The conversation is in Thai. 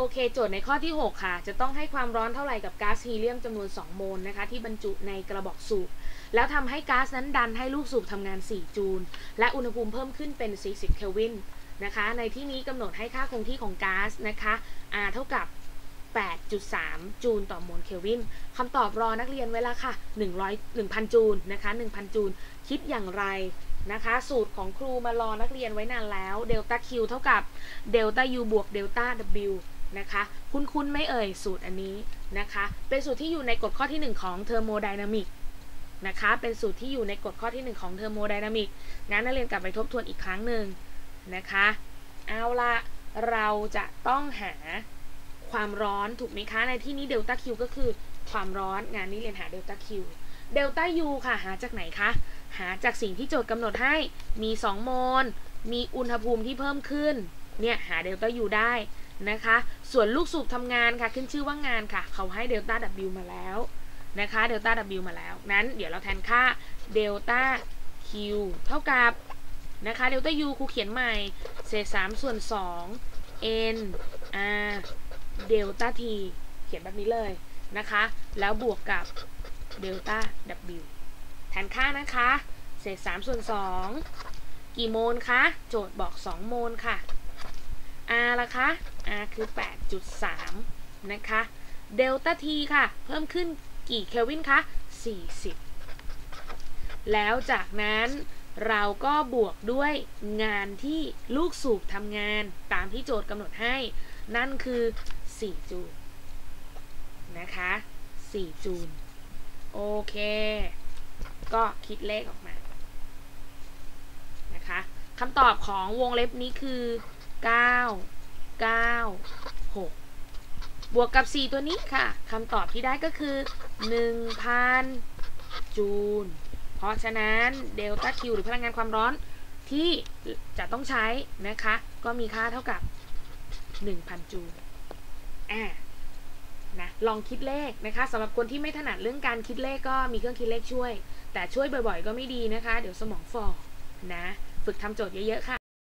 โอเค โจทย์ในข้อที่ 6 ค่ะ จะต้องให้ความร้อนเท่าไหร่กับก๊าซฮีเลียมจำนวน 2 โมลนะคะ ที่บรรจุในกระบอกสูบ แล้วทำให้ก๊าซนั้นดันให้ลูกสูบทำงาน 4 จูล และอุณหภูมิเพิ่มขึ้นเป็น 40 เคลวินนะคะ ในที่นี้กำหนดให้ค่าคงที่ของก๊าซนะคะ R เท่ากับ 8.3 จูลต่อโมลเคลวินคำตอบรอนักเรียนไว้ล้วค่ะ 100 1,000 จูลนะคะ 1,000 จูล คิดอย่างไรนะคะ สูตรของครูมารอนักเรียนไว้นานแล้ว เดลต้า Q เท่ากับเดลต้า U บวกเดลต้า W นะคะ คุ้นๆไม่เอ่ยสูตรอันนี้นะคะ เป็นสูตรที่อยู่ในกฎข้อที่ 1 ของเทอร์โมไดนามิกนะคะ เป็นสูตรที่อยู่ในกฎข้อที่ 1 ของเทอร์โมไดนามิกงั้นนักเรียนกลับไปทบทวนอีกครั้งหนึ่งนะคะ เอาละเราจะต้องหาความร้อนถูกไหมคะ ในที่นี้เดลต้า Q ก็คือความร้อนงานนี้เรียนหาเดลต้า Q เดลต้า U ค่ะ หาจากไหนคะ หาจากสิ่งที่โจทย์กำหนดให้มี 2 โมล มีอุณหภูมิที่เพิ่มขึ้น เนี่ย หาเดลต้า U ได้ นะคะ ส่วนลูกสูบทำงานค่ะขึ้นชื่อว่างานค่ะ เขาให้เดลต้า W มาแล้วนะคะเดลต้า W มาแล้ว นั้นเดี๋ยวเราแทนค่าเดลต้า Q เท่ากับนะคะเดลต้า U ครูเขียนใหม่เศษ3ส่วน 2 n r เดลต้า t เขียนแบบนี้เลยนะคะ แล้วบวกกับเดลต้า w แทนค่านะคะ เศษ3ส่วน 2 กี่โมลคะ โจทย์บอก 2 โมลค่ะ r ล่ะคะ r คือ 8.3 นะคะเดลต้า t ค่ะ เพิ่มขึ้นกี่เคลวินคะ 40 แล้วจากนั้นเราก็บวกด้วยงานที่ลูกสูบทำงานตามที่โจทย์กำหนดให้ นั่นคือ 4 จูลนะคะ 4 จูลโอเค ก็คิดเลขออกมานะคะคำตอบของวงเล็บนี้คือ 9 9 6 บวกกับ 4 ตัวนี้ค่ะคำตอบที่ได้ก็คือ 1,000 จูล เพราะฉะนั้นเดลต้า Q หรือพลังงานความร้อนที่จะต้องใช้นะคะ ก็มีค่าเท่ากับ 1,000 จูลอ่านะลองคิดเลขนะคะสำหรับคนที่ไม่ถนัดเรื่องการคิดเลขก็มีเครื่องคิดเลขช่วย แต่ช่วยบ่อยๆ ก็ไม่ดีนะคะ เดี๋ยวสมองฝ่อนะ ฝึกทำโจทย์เยอะๆค่ะ